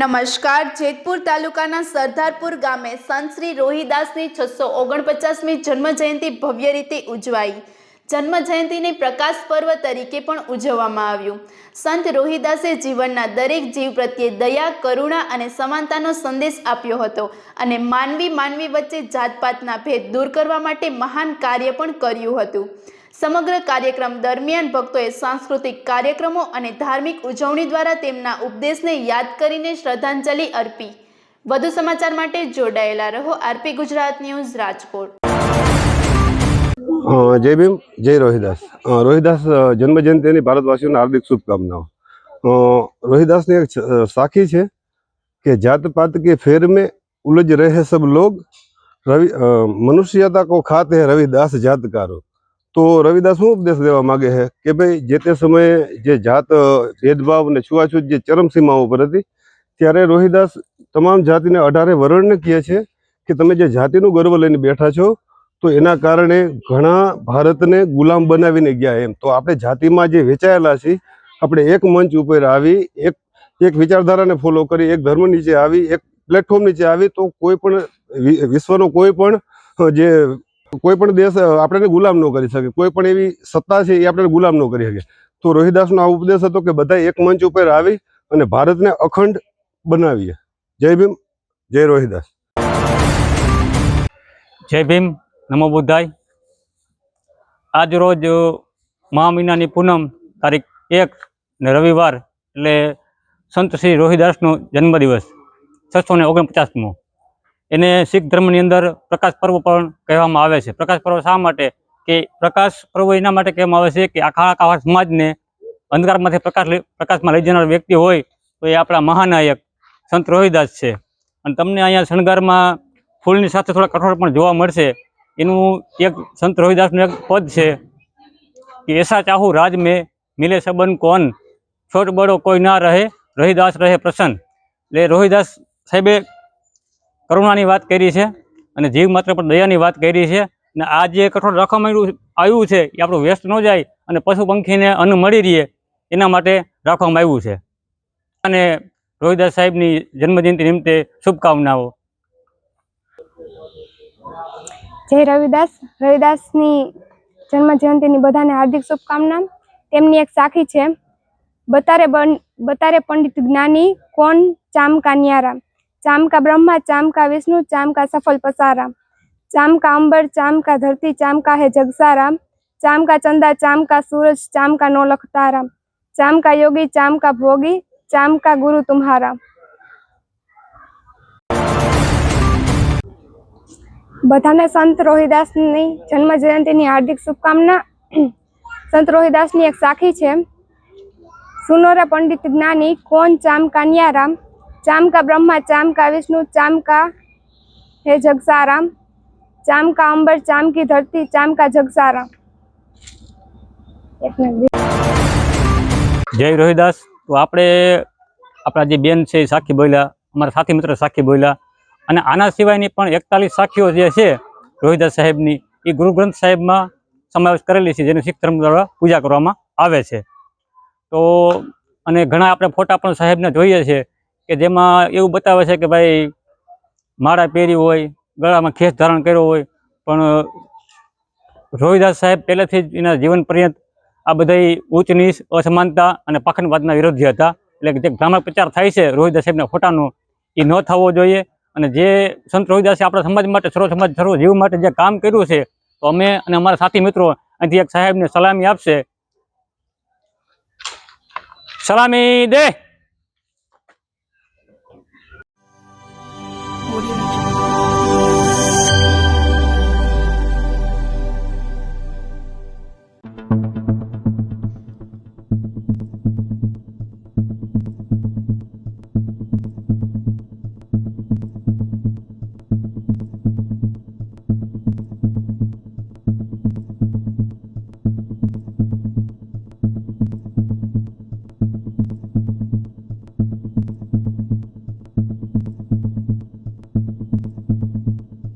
નમસ્કાર, જેતપુર તાલુકાના સરદારપુર ગામે સંત શ્રી રોહિદાસની છસો ઓગણપચાસમી જન્મ જયંતિ ભવ્ય રીતે ઉજવાઈ. જન્મ જયંતિને પ્રકાશ પર્વ તરીકે પણ ઉજવવામાં આવ્યું. સંત રોહિદાસે જીવનના દરેક જીવ પ્રત્યે દયા, કરુણા અને સમાનતાનો સંદેશ આપ્યો હતો અને માનવી માનવી વચ્ચે જાતપાતના ભેદ દૂર કરવા માટે મહાન કાર્ય પણ કર્યું હતું. સમગ્ર કાર્યક્રમ દરમિયાન ભક્તોએ સાંસ્કૃતિક કાર્યક્રમો અને ધાર્મિક ઉજવણી દ્વારા તેમના ઉપદેશને યાદ કરીને શ્રદ્ધાંજલિ અર્પી. વધુ સમાચાર માટે જોડાયેલા રહો આરપી ગુજરાત ન્યૂઝ રાજકોટ. જય ભીમ, જય રોહિદાસ. રોહિદાસ જન્મજયંતિની ભારતવાસીઓને હાર્દિક શુભકામનાઓ. રોહિદાસની એક સાખી છે કે જાત પાત કે ફેર મેં ઉલજ રહે સબ લોગ, રવિ મનુષ્યતા કો ખાતે હે રવિદાસ જાતકારો. તો રવિદાસ શું ઉપદેશ દેવા માગે છે કે ભાઈ જે તે સમયે જે જાત ભેદભાવ અને છૂવાછૂત જે ચરમસીમાઓ ઉપર હતી, ત્યારે રોહિદાસ તમામ જાતિને અઢારે વરણને કહે છે કે તમે જે જાતિનું ગર્વ લઈને બેઠા છો તો એના કારણે ઘણા ભારતને ગુલામ બનાવીને ગયા એમ. તો આપણે જાતિમાં જે વેચાયેલા છીએ, આપણે એક મંચ ઉપર આવી, એક એક વિચારધારાને ફોલો કરી, એક ધર્મ નીચે આવી, એક પ્લેટફોર્મ નીચે આવી, તો કોઈ પણ વિશ્વનો કોઈ પણ જે, કોઈ પણ દેશ આપણે ગુલામ ન કરી શકે. કોઈ પણ એવી સત્તા છે એ આપણને ગુલામ ન કરી શકે. તો રોહિદાસનો આ ઉપદેશ હતો કે બધા એક મંચ ઉપર આવી અને ભારતને અખંડ બનાવીએ. જય ભીમ, જય રોહિદાસ. જય ભીમ. નમો બુદ્ધાય. આજ રોજ, મહા મહિનાની પૂનમ તારીખ એક ને રવિવાર એટલે સંત શ્રી રોહિદાસનો જન્મદિવસ, છસો ને ઓગણપચાસમો. એને શીખ ધર્મની અંદર પ્રકાશ પર્વ પણ કહેવામાં આવે છે. પ્રકાશ પર્વ શા માટે? કે પ્રકાશ પર્વ એના માટે કહેવામાં આવે છે કે આખા આખા સમાજને અંધકારમાંથી પ્રકાશ પ્રકાશમાં લઈ જનાર વ્યક્તિ હોય તો એ આપણા મહાનાયક સંત રોહિદાસ છે. અને તમને અહીંયા શણગારમાં ફૂલની સાથે થોડા કઠોળ પણ જોવા મળશે. એનું એક સંત રોહિદાસનું એક પદ છે કે એસા ચાહુ રાજ મેં મિલે સબન કોન? છોટ બડો કોઈ ના રહે રોહિદાસ રહે પ્રસન્ન. એટલે રોહિદાસ સાહેબે કરુણાની વાત કરી છે અને જીવ માત્ર પણ દયાની વાત કરી છે અને આ જે કઠોળ રાખવામાં આવ્યું આવ્યું છે, એ આપણું વેસ્ટ ન જાય અને પશુ પંખીને અન્ન મળી રહે, એના માટે રાખવામાં આવ્યું છે. અને રોહિદાસ સાહેબની જન્મજયંતિ નિમિત્તે શુભકામનાઓ. જય રવિદાસ. રવિદાસની જન્મ જયંતિની બધાને હાર્દિક શુભકામના તેમની એક સાખી છે. બતારે બતારે પંડિત જ્ઞાની કોણ? ચામકા ન્યારા ચામકા બ્રહ્મા, ચામકા વિષ્ણુ, ચામકા સફલ પસારા ચામકા અંબર, ચામકા ધરતી, ચામકા હે જગસારા ચામકા ચંદા, ચામકા સૂરજ, ચામકા નો લખતારા ચામકા યોગી, ચામકા ભોગી, ચામકા ગુરુ તુમ્હારા બધાને સંત રોહિદાસની જન્મ જયંતિની હાર્દિક શુભકામના. સંત રોહિદાસની એક સાખી છે. સુનોરા પંડિત જ્ઞાની કોણ ચામકા ન્યારામ ચામકા બ્રહ્મા ચામકા વિષ્ણુ ચામકા હે જગસારામ? ચામકા અંબર ચામકી ધરતી ચામકા જગસારામ? જય રોહિદાસ. તો આપણે આપણા જે બેન છે સાખી બોલ્યા. અમારા સાથી મિત્ર સાખી બોલ્યા. અને આના સિવાયની પણ એકતાલીસ સાખીઓ જે છે, રોહિદાસ સાહેબની, એ ગુરુ ગ્રંથ સાહેબમાં સમાવેશ કરેલી છે, જેની શીખ ધર્મ દ્વારા પૂજા કરવામાં આવે છે. તો, અને ઘણા આપણે ફોટા પણ સાહેબને જોઈએ છે કે જેમાં એવું બતાવે છે કે ભાઈ, માળા પહેરી હોય, ગળામાં ખેસ ધારણ કર્યો હોય, પણ રોહિદાસ સાહેબ પહેલેથી જ એના જીવન પર્યંત આ બધા ઉચ્ચ નીચ અસમાનતા અને પાખંડવાદના વિરોધી હતા. એટલે જે ભ્રામક પ્રચાર થાય છે, રોહિદાસ સાહેબના ફોટાનો, એ ન થવો જોઈએ. અને જે સંત રોહિદાસે આપણા સમાજ માટે સર્વ સમાજ, સર્વ જીવ માટે જે કામ કર્યું છે, તો અમે અને અમારા સાથી મિત્રો અહીંથી એક સાહેબને સલામી આપશે. સલામી દે!